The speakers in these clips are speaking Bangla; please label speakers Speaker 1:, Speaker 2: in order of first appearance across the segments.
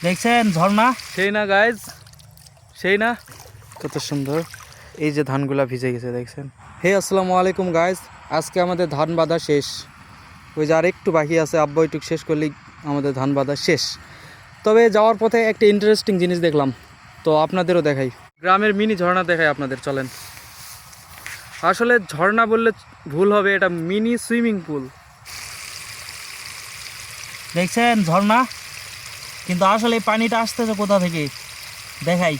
Speaker 1: দেখছেন ঝর্ণা?
Speaker 2: সেই না গাইজ সেই না?
Speaker 3: কত সুন্দর। এই যে ধানগুলা ভিজে গেছে দেখছেন? হে আসসালামু আলাইকুম গাইজ আজকে আমাদের ধান বাঁধা শেষ। ওই যে আর একটু বাকি আছে আব্বা ওইটুক শেষ করলেই আমাদের ধান বাঁধা শেষ। তবে যাওয়ার পথে একটা ইন্টারেস্টিং জিনিস দেখলাম। তো আপনাদেরও দেখাই। গ্রামের মিনি ঝর্ণা দেখাই আপনাদের চলেন। আসলে ঝর্ণা বললে ভুল হবে এটা মিনি সুইমিং পুল।
Speaker 1: দেখছেন ঝর্ণা? কিন্তু আসলে এই পানিটা আসতেছে কোথা থেকে? দেখাই।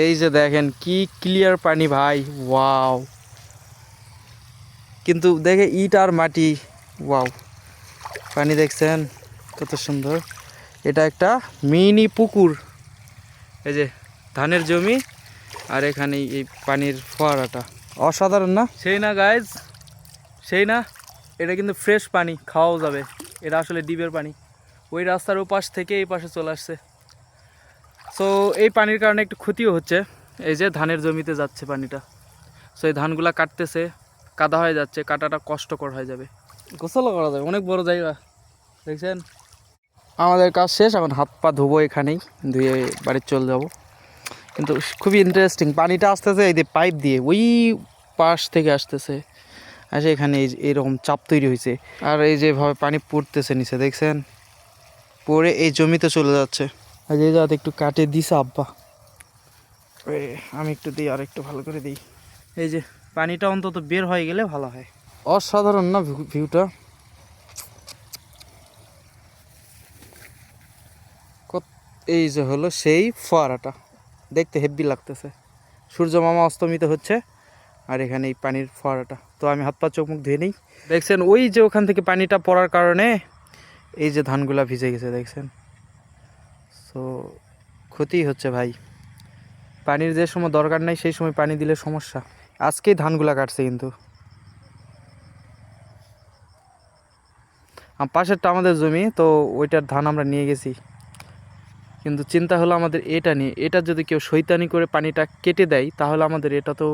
Speaker 3: এই যে দেখেন কি ক্লিয়ার পানি ভাই ওয়াও কিন্তু দেখে ইট আর মাটি ওয়াও পানি দেখছেন কত সুন্দর। এটা একটা মিনি পুকুর। এই যে ধানের জমি আর এখানে এই পানির ফোয়ারাটা। অসাধারণ না?
Speaker 2: সেই না গাইজ সেই না? এটা কিন্তু ফ্রেশ পানি, খাওয়াও যাবে। এটা আসলে ডিবের পানি। ওই রাস্তার ওপাশ থেকে এই পাশে চলে আসছে। সো এই পানির কারণে একটু ক্ষতিও হচ্ছে। এই যে ধানের জমিতে যাচ্ছে পানিটা। সো এই ধানগুলা কাটতেছে, কাদা হয়ে যাচ্ছে, কাটাটা কষ্টকর হয়ে যাবে। গোসলও করা যাবে, অনেক বড় জায়গা। দেখছেন?
Speaker 3: আমাদের কাজ শেষ, এখন হাত পা ধুবো এখানেই, ধুয়ে বাড়ি চলে যাব। কিন্তু খুবই ইন্টারেস্টিং পানিটা আসতেছে এই যে পাইপ দিয়ে, ওই পাশ থেকে আসতেছে। আসে এখানে এই এরকম চাপ তৈরি হয়েছে। আর এই যেভাবে পানি পড়তেছে নিচে দেখছেন? পড়ে এই জমিতে চলে যাচ্ছে। আর যে যাতে একটু কাটে দিছে আব্বা। আমি একটু দিই আর একটু ভালো করে দিই।
Speaker 1: এই যে পানিটা অন্তত বের হয়ে গেলে ভালো হয়।
Speaker 3: অসাধারণ না ভিউ- ভিউটা? এই যে হলো সেই ফোয়ারাটা। দেখতে হেভি লাগতেছে। সূর্য মামা অস্তমিত হচ্ছে। আর এখানে এই পানির ফোয়ারাটা। তো আমি হাত পা চোখ মুখ ধুয়ে নিই। দেখছেন, ওই যে ওখান থেকে পানিটা পড়ার কারণে এই যে ধানগুলা ভিজে গেছে, দেখছেন? সো ক্ষতি হচ্ছে ভাই। পানির যে সময় দরকার নাই, সেই সময় পানি দিলে সমস্যা। আজকেই ধানগুলা কাটছে কিন্তু। পাশেরটা আমাদের জমি, তো ওইটার ধান আমরা নিয়ে গেছি। কিন্তু চিন্তা হলো আমাদের এটা নিয়ে। এটা যদি কেউ শৈতানি করে পানিটা কেটে দেয় তাহলে আমাদের এটা তো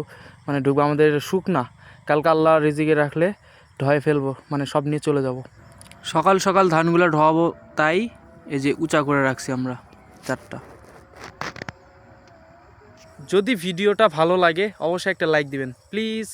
Speaker 3: মানে ডুবে আমাদের শুকনা কালকে আল্লাহ রিজিকে রাখলে ঢয়ে ফেলব মানে সব নিয়ে চলে যাব। সকাল সকাল ধানগুলো ঢোয়াবো তাই এই যে উঁচা করে রাখছি আমরা চারটা। যদি ভিডিওটা ভালো লাগে অবশ্যই একটা লাইক দিবেন। প্লিজ।